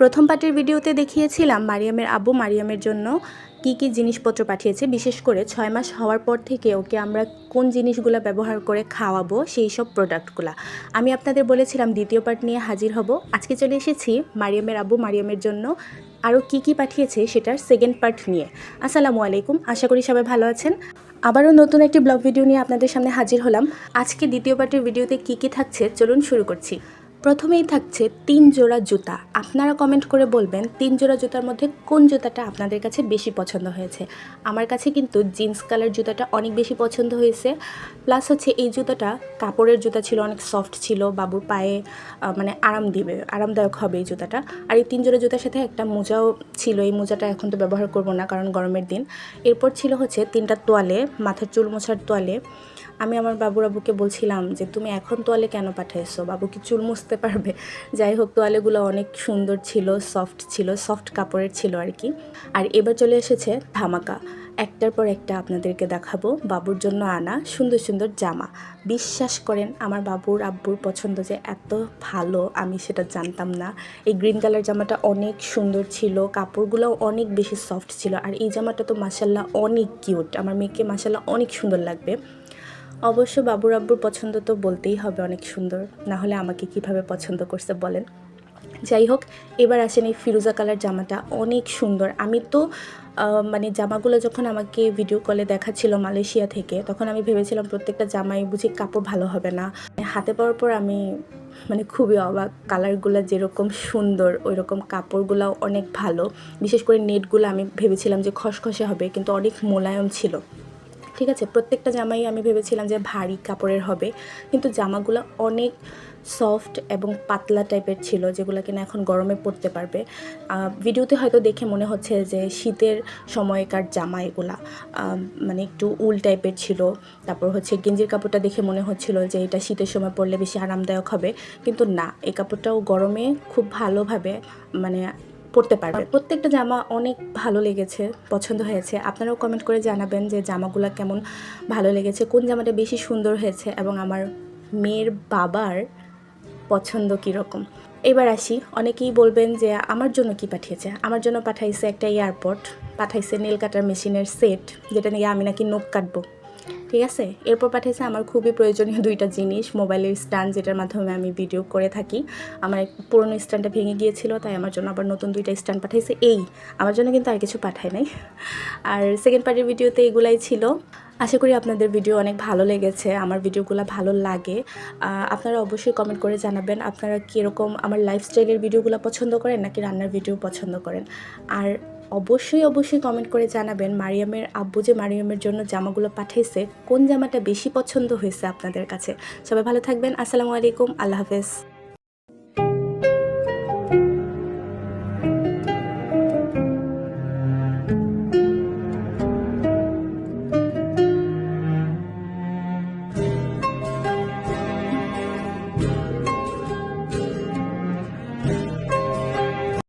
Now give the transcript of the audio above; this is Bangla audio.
প্রথম পার্টির ভিডিওতে দেখিয়েছিলাম মারিয়ামের আব্বু মারিয়ামের জন্য কি কি জিনিসপত্র পাঠিয়েছে, বিশেষ করে ছয় মাস হওয়ার পর থেকে ওকে আমরা কোন জিনিসগুলো ব্যবহার করে খাওয়াবো, সেই সব প্রোডাক্টগুলো আমি আপনাদের বলেছিলাম দ্বিতীয় পার্ট নিয়ে হাজির হব। আজকে চলে এসেছি মারিয়ামের আব্বু মারিয়ামের জন্য আরও কি কি পাঠিয়েছে সেটার সেকেন্ড পার্ট নিয়ে। আসসালামু আলাইকুম, আশা করি সবাই ভালো আছেন। আবারও নতুন একটি ব্লগ ভিডিও নিয়ে আপনাদের সামনে হাজির হলাম। আজকে দ্বিতীয় পার্টির ভিডিওতে কি কি থাকছে, চলুন শুরু করছি। প্রথমেই থাকছে তিন জোড়া জুতা। আপনারা কমেন্ট করে বলবেন তিন জোড়া জুতার মধ্যে কোন জুতাটা আপনাদের কাছে বেশি পছন্দ হয়েছে। আমার কাছে কিন্তু জিন্স কালার জুতাটা অনেক বেশি পছন্দ হয়েছে। প্লাস হচ্ছে এই জুতাটা কাপড়ের জুতা ছিল, অনেক সফট ছিল বাবুর পায়ে মানে আরাম দিবে, আরামদায়ক হবে এই জুতাটা। আর এই তিন জোড়া জুতার সাথে একটা মোজাও ছিল, এই মোজাটা এখন তো ব্যবহার করব না কারণ গরমের দিন। এরপর ছিল হচ্ছে তিনটা তোয়ালে, মাথার চুল মোছার তোয়ালে। আমি আমার বাবুর আব্বুকে বলছিলাম যে, তুমি এখন তোয়ালে কেন পাঠাইছো? বাবু কি চুল মুছতে পারবে। যাই হোক, তোয়ালেগুলো অনেক সুন্দর ছিল সফট ছিল সফট কাপড়ের ছিল আর কি। আর এবার চলে এসেছে ধামাকা। একটার পর একটা আপনাদেরকে দেখাবো। বাবুর জন্য আনা সুন্দর সুন্দর জামা। বিশ্বাস করেন, আমার বাবুর আব্বুর পছন্দ যে এত ভালো, আমি সেটা জানতাম না। এই গ্রিন কালার জামাটা অনেক সুন্দর ছিল, কাপড়গুলোও অনেক বেশি সফট ছিল। আর এই জামাটা তো মাসাল্লাহ অনেক কিউট আমার মেয়েকে মাসাল্লাহ অনেক সুন্দর লাগবে। অবশ্য বাবুর আব্বুর পছন্দ তো বলতেই হবে অনেক সুন্দর। না হলে আমাকে কীভাবে পছন্দ করছে বলেন? যাই হোক, এবার আসেন এই ফিরোজা কালার জামাটা। অনেক সুন্দর। আমি তো মানে জামাগুলো যখন আমাকে ভিডিও কলে দেখাচ্ছিল মালয়েশিয়া থেকে, তখন আমি ভেবেছিলাম প্রত্যেকটা জামাই বুঝি কাপড় ভালো হবে না। হাতে পাওয়ার পর আমি মানে খুবই অবাক। কালারগুলো যেরকম সুন্দর ওই রকম কাপড়গুলোও অনেক ভালো। বিশেষ করে নেটগুলো আমি ভেবেছিলাম যে খসখসে হবে, কিন্তু অনেক মোলায়ম ছিল। ঠিক আছে, প্রত্যেকটা জামাই আমি ভেবেছিলাম যে ভারী কাপড়ের হবে, কিন্তু জামাগুলো অনেক সফট এবং পাতলা টাইপের ছিল, যেগুলো কিনা এখন গরমে পরতে পারবে। ভিডিওতে হয়তো দেখে মনে হচ্ছে যে শীতের সময়কার জামা এগুলা মানে একটু উল টাইপের ছিল, তারপর হচ্ছে গেঞ্জির কাপড়টা দেখে মনে হচ্ছিল যে এটা শীতের সময় পরলে বেশি আরামদায়ক হবে, কিন্তু না, এই কাপড়টাও গরমে খুব ভালোভাবে মানে পরতে পারবে প্রত্যেকটা জামা অনেক ভালো লেগেছে, পছন্দ হয়েছে। আপনারাও কমেন্ট করে জানাবেন যে জামাগুলো কেমন ভালো লেগেছে, কোন জামাটা বেশি সুন্দর হয়েছে এবং আমার মেয়ের বাবার পছন্দ কীরকম। এবার আসি, অনেকেই বলবেন যে আমার জন্য কি পাঠিয়েছে? আমার জন্য পাঠাইছে একটা এয়ারপোর্ট পাঠাইছে নীল কাটার মেশিনের সেট, যেটা নিয়ে আমি নাকি নখ কাটবো। ঠিক আছে? এরপর পাঠিয়েছে আমার খুবই প্রয়োজনীয় দুইটা জিনিস, মোবাইলের স্ট্যান্ড যেটার মাধ্যমে আমি ভিডিও করে থাকি। আমার পুরনো স্ট্যান্ডটা ভেঙে গিয়েছিল, তাই আমার জন্য আবার নতুন দুইটা স্ট্যান্ড পাঠাইছে। এই, আমার জন্য কিন্তু আর কিছু পাঠায় নাই। আর সেকেন্ড পার্টির ভিডিওতে এগুলাই ছিল। আশা করি আপনাদের ভিডিও অনেক ভালো লেগেছে, আমার ভিডিওগুলো ভালো লাগে। আপনারা অবশ্যই কমেন্ট করে জানাবেন, আপনারা কীরকম আমার লাইফস্টাইলের ভিডিওগুলো পছন্দ করেন নাকি রান্নার ভিডিও পছন্দ করেন। আর অবশ্যই অবশ্যই কমেন্ট করে জানাবেন মারিয়ামের আব্বু যে মারিয়ামের জন্য জামাগুলো পাঠিয়েছে কোন জামাটা বেশি পছন্দ হয়েছে আপনাদের কাছে। সবাই ভালো থাকবেন, আসসালামু আলাইকুম, আল্লাহ হাফেজ।